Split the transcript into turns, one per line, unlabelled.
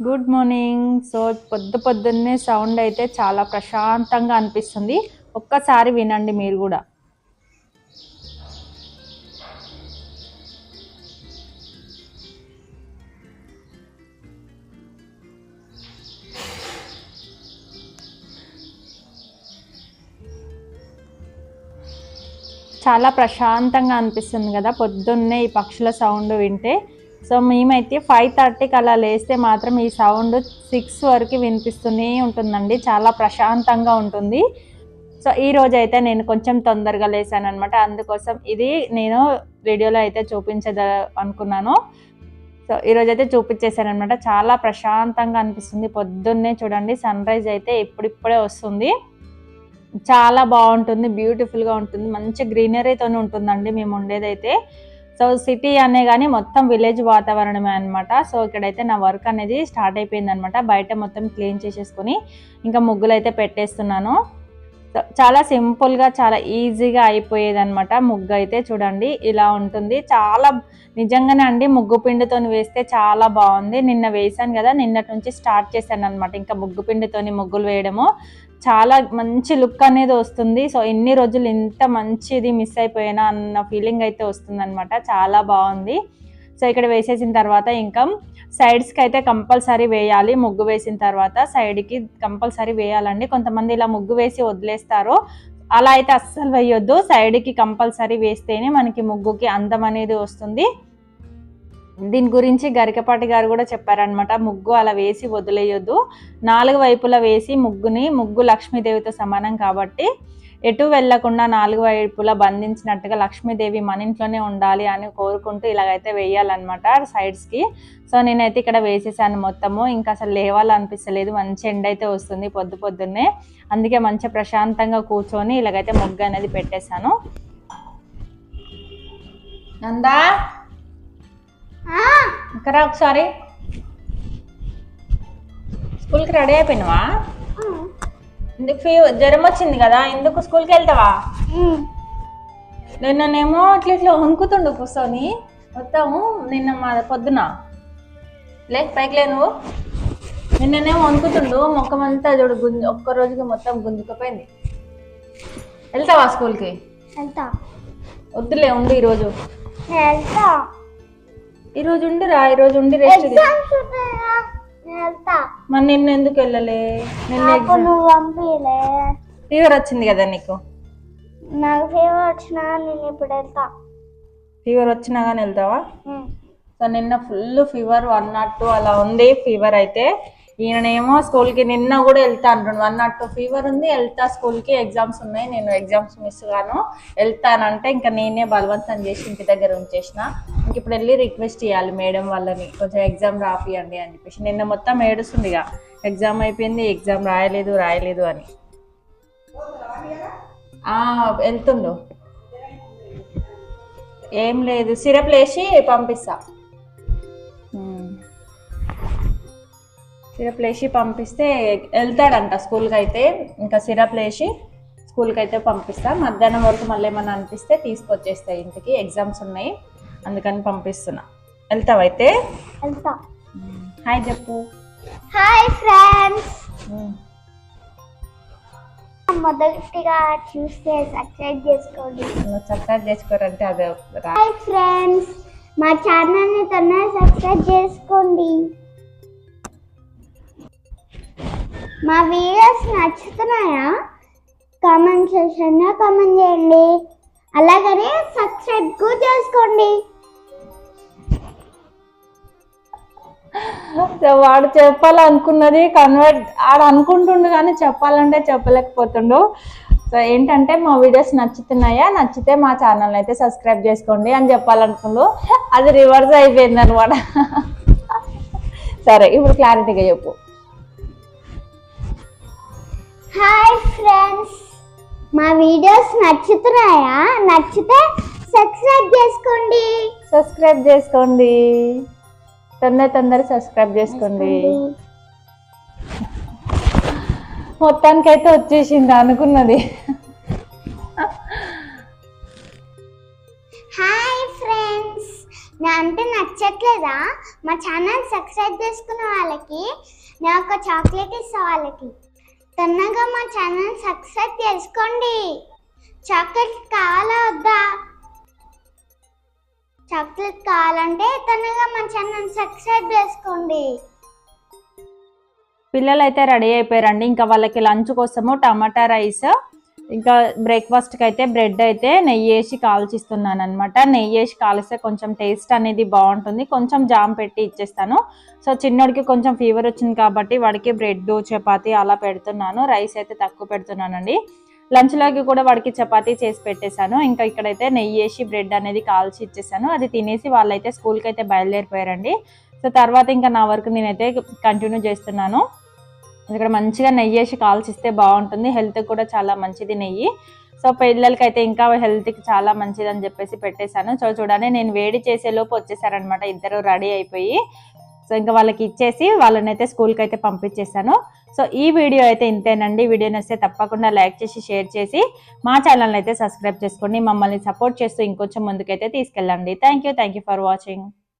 Good morning so పొద్దు పొద్దున్నే sound అయితే చాలా ప్రశాంతంగా అనిపిస్తుంది. ఒక్కసారి వినండి మీరు కూడా. చాలా ప్రశాంతంగా అనిపిస్తుంది కదా పొద్దున్నే ఈ పక్షుల సౌండ్ వింటే. సో మేమైతే ఫైవ్ థర్టీకి అలా లేస్తే మాత్రం ఈ సౌండ్ సిక్స్ వరకు వినిపిస్తూనే ఉంటుందండి. చాలా ప్రశాంతంగా ఉంటుంది. సో ఈ రోజు అయితే నేను కొంచెం తొందరగా లేసాను అనమాట అందుకోసం ఇది నేను వీడియోలో అయితే చూపించద అనుకున్నాను. సో ఈరోజు అయితే చూపించేసాను అనమాట చాలా ప్రశాంతంగా అనిపిస్తుంది. పొద్దున్నే చూడండి సన్ రైజ్ అయితే ఇప్పుడిప్పుడే వస్తుంది. చాలా బాగుంటుంది బ్యూటిఫుల్గా ఉంటుంది. మంచి గ్రీనరీతోనే ఉంటుందండి మేము ఉండేదైతే. సో సిటీ అనే కానీ మొత్తం విలేజ్ వాతావరణమే అనమాట సో ఇక్కడైతే నా వర్క్ అనేది స్టార్ట్ అయిపోయింది అనమాట బయట మొత్తం క్లీన్ చేసేసుకొని ఇంకా ముగ్గులు అయితే పెట్టేస్తున్నాను చాలా సింపుల్గా చాలా ఈజీగా అయిపోయేది అనమాట ముగ్గు అయితే చూడండి. ఇలా ఉంటుంది. చాలా నిజంగానే అండి ముగ్గు పిండితో వేస్తే చాలా బాగుంది. నిన్న వేసాను కదా నిన్నటి నుంచి స్టార్ట్ చేశాను అనమాట ఇంకా ముగ్గు పిండితోని ముగ్గులు వేయడము. చాలా మంచి లుక్ అనేది వస్తుంది. సో ఎన్ని రోజులు ఇంత మంచిది మిస్ అయిపోయినా అన్న ఫీలింగ్ అయితే వస్తుందనమాట చాలా బాగుంది. సో ఇక్కడ వేసేసిన తర్వాత ఇంకా సైడ్స్కి అయితే కంపల్సరీ వేయాలి. ముగ్గు వేసిన తర్వాత సైడ్కి కంపల్సరీ వేయాలండి. కొంతమంది ఇలా ముగ్గు వేసి వదిలేస్తారు. అలా అయితే అస్సలు వేయొద్దు. సైడ్కి కంపల్సరీ వేస్తేనే మనకి ముగ్గుకి అందం అనేది వస్తుంది. దీని గురించి గరికపాటి గారు కూడా చెప్పారనమాట ముగ్గు అలా వేసి వదిలేయొద్దు. నాలుగు వైపులా వేసి ముగ్గుని ముగ్గు లక్ష్మీదేవితో సమానం కాబట్టి ఎటు వెళ్ళకుండా నాలుగు వైపులా బంధించినట్టుగా లక్ష్మీదేవి మన ఇంట్లోనే ఉండాలి అని కోరుకుంటూ ఇలాగైతే వేయాలన్నమాట సైడ్స్కి సో నేనైతే ఇక్కడ వేసేసాను మొత్తము. ఇంకా అసలు లేవాలనిపిస్తలేదు. మంచి ఎండ అయితే వస్తుంది పొద్దు పొద్దున్నే. అందుకే మంచి ప్రశాంతంగా కూర్చొని ఇలాగైతే ముగ్గు అనేది పెట్టేశాను. నందా? ఇక్కడ ఒకసారి. స్కూల్కి రెడీ అయిపోయినావా? ఎందుకు ఫీవర్ జ్వరం వచ్చింది కదా ఎందుకు స్కూల్కి వెళ్తావా? నిన్ననేమో ఇట్లా ఇట్లా వణుకుతుండు కూర్చొని మొత్తము నిన్న మా పొద్దున. లే పైకి లే నువ్వు. నిన్ననేమో వణుకుతుండు మొక్కమంతా చూడు గుంజు ఒక్క రోజుకి మొత్తం గుంజుకుపోయింది. వెళ్తావా స్కూల్కి?
వెళ్తా.
వద్దులే ఉండు ఈరోజు.
వెళ్తా.
ఈరోజు ఉండిరా ఈరోజు ఉండి రెస్ట్ మరి నిన్న ఎందుకు వెళ్ళలే? నిన్న ఎగ్జామ్
నువ్వు పంపిలే
ఫీవర్ వచ్చింది కదా నీకు?
నాకు ఫీవర్ వచ్చినా నేను ఇప్పుడు వెళ్తా.
ఫీవర్ వచ్చినా కానీ వెళ్తావా. సో నిన్న full fever one not two అలా ఉంది ఫీవర్ అయితే. ఈయనేమో స్కూల్కి నిన్న కూడా వెళ్తా అంటుండు. వన్ నాట్ టూ ఫీవర్ ఉంది వెళ్తా. స్కూల్కి ఎగ్జామ్స్ ఉన్నాయి నేను ఎగ్జామ్స్ మిస్ గాను. వెళ్తానంటే ఇంకా నేనే బలవంతం చేసి ఇంటి దగ్గర ఉంచేసిన. ఇప్పుడు వెళ్ళి రిక్వెస్ట్ చేయాలి మేడం వాళ్ళని. కొంచెం ఎగ్జామ్ రాపియండి అని చెప్పేసి. నిన్న మొత్తం ఏడుస్తుంది ఇక. ఎగ్జామ్ అయిపోయింది ఎగ్జామ్ రాయలేదు రాయలేదు అని. వెళ్తుండు. ఏం లేదు సిరప్ వేసి పంపిస్తా. సిరప్ లేచి పంపిస్తే వెళ్తాడంట స్కూల్కి అయితే ఇంకా సిరప్ వేసి స్కూల్కి అయితే పంపిస్తా. మధ్యాహ్నం వరకు మళ్ళీ ఏమైనా అనిపిస్తే తీసుకొచ్చేస్తాయి ఇంటికి. ఎగ్జామ్స్ ఉన్నాయి. అందుకని పంపిస్తున్నా. వెళ్తావైతే?
వెళ్తా.
హాయ్ చెప్పు.
Hi friends. మొదటిగా చూస్తే సబ్స్క్రైబ్ చేసుకోండి.
సబ్స్క్రైబ్ చేసుకోరంటే అదే
హాయ్ ఫ్రెండ్స్. మా ఛానల్ని తొందరగా సబ్స్క్రైబ్ చేసుకోండి. మా వీడియోస్ నచ్చుతున్నాయా? కామెంట్ సెక్షన్లో కామెంట్ చేయండి. అలాగనే సబ్స్క్రైబ్ కూడా చేసుకోండి.
సో వాడు చెప్పాలనుకున్నది కన్వర్ట్ ఆడ అనుకుంటుండు కానీ చెప్పాలంటే చెప్పలేకపోతుండు. సో ఏంటంటే మా వీడియోస్ నచ్చుతున్నాయా? నచ్చితే మా ఛానల్ అయితే సబ్స్క్రైబ్ చేసుకోండి అని చెప్పాలనుకుండు. అది రివర్స్ అయిపోయింది అనమాట సరే ఇప్పుడు క్లారిటీగా చెప్పు.
హాయ్ ఫ్రెండ్స్ మా వీడియోస్ నచ్చుతున్నాయా? నచ్చితే సబ్స్క్రైబ్ చేసుకోండి.
సబ్స్క్రైబ్ చేసుకోండి. తొందర తొందర సబ్స్క్రైబ్ చేసుకోండి. మొత్తానికైతే వచ్చేసింది అనుకున్నది.
హాయ్ ఫ్రెండ్స్ నా అంటే నచ్చట్లేదా? మా ఛానల్ సబ్స్క్రైబ్ చేసుకున్న వాళ్ళకి నా ఒక చాక్లెట్ ఇస్తా వాళ్ళకి తొందరగా మా ఛానల్ సబ్స్క్రైబ్ చేసుకోండి. చాక్లెట్ కావాలా వద్దా? చాక్లెట్ కావాలంటే తొందరగా మన ఛానల్ సబ్స్క్రైబ్ చేసుకోండి.
పిల్లలు అయితే రెడీ అయిపోయారండి. ఇంకా వాళ్ళకి లంచ్ కోసము టమాటా రైస్ ఇంకా బ్రేక్ఫాస్ట్కి అయితే బ్రెడ్ అయితే నెయ్యి వేసి కాల్చిస్తున్నాను అనమాట నెయ్యి వేసి కాలిస్తే కొంచెం టేస్ట్ అనేది బాగుంటుంది. కొంచెం జామ్ పెట్టి ఇచ్చేస్తాను. సో చిన్నోడికి కొంచెం ఫీవర్ వచ్చింది కాబట్టి వాడికి బ్రెడ్ చపాతి అలా పెడుతున్నాను. రైస్ అయితే తక్కువ పెడుతున్నానండి. లంచ్లోకి కూడా వాడికి చపాతీ చేసి పెట్టేశాను. ఇంకా ఇక్కడైతే నెయ్యి వేసి బ్రెడ్ అనేది కాల్చి ఇచ్చేసాను. అది తినేసి వాళ్ళైతే స్కూల్కి అయితే బయలుదేరిపోయారండి. సో తర్వాత ఇంకా నా వరకు నేనైతే కంటిన్యూ చేస్తున్నాను. ఇక్కడ మంచిగా నెయ్యి వేసి కాల్చిస్తే బాగుంటుంది. హెల్త్ కూడా చాలా మంచిది నెయ్యి. సో పిల్లలకి అయితే ఇంకా హెల్త్కి చాలా మంచిది అని చెప్పేసి పెట్టేశాను. సో చూడండి నేను వేడి చేసేలోపు వచ్చేసారనమాట ఇద్దరు రెడీ అయిపోయి. సో ఇంకా వాళ్ళకి ఇచ్చేసి వాళ్ళని అయితే స్కూల్కి అయితే పంపించేశాను. సో ఈ వీడియో అయితే ఇంతేనండి. వీడియో నచ్చితే తప్పకుండా లైక్ చేసి షేర్ చేసి మా ఛానల్ అయితే సబ్స్క్రైబ్ చేసుకోండి. మమ్మల్ని సపోర్ట్ చేస్తూ ఇంకొంచెం ముందుకైతే తీసుకెళ్ళండి. Thank you. Thank you for watching.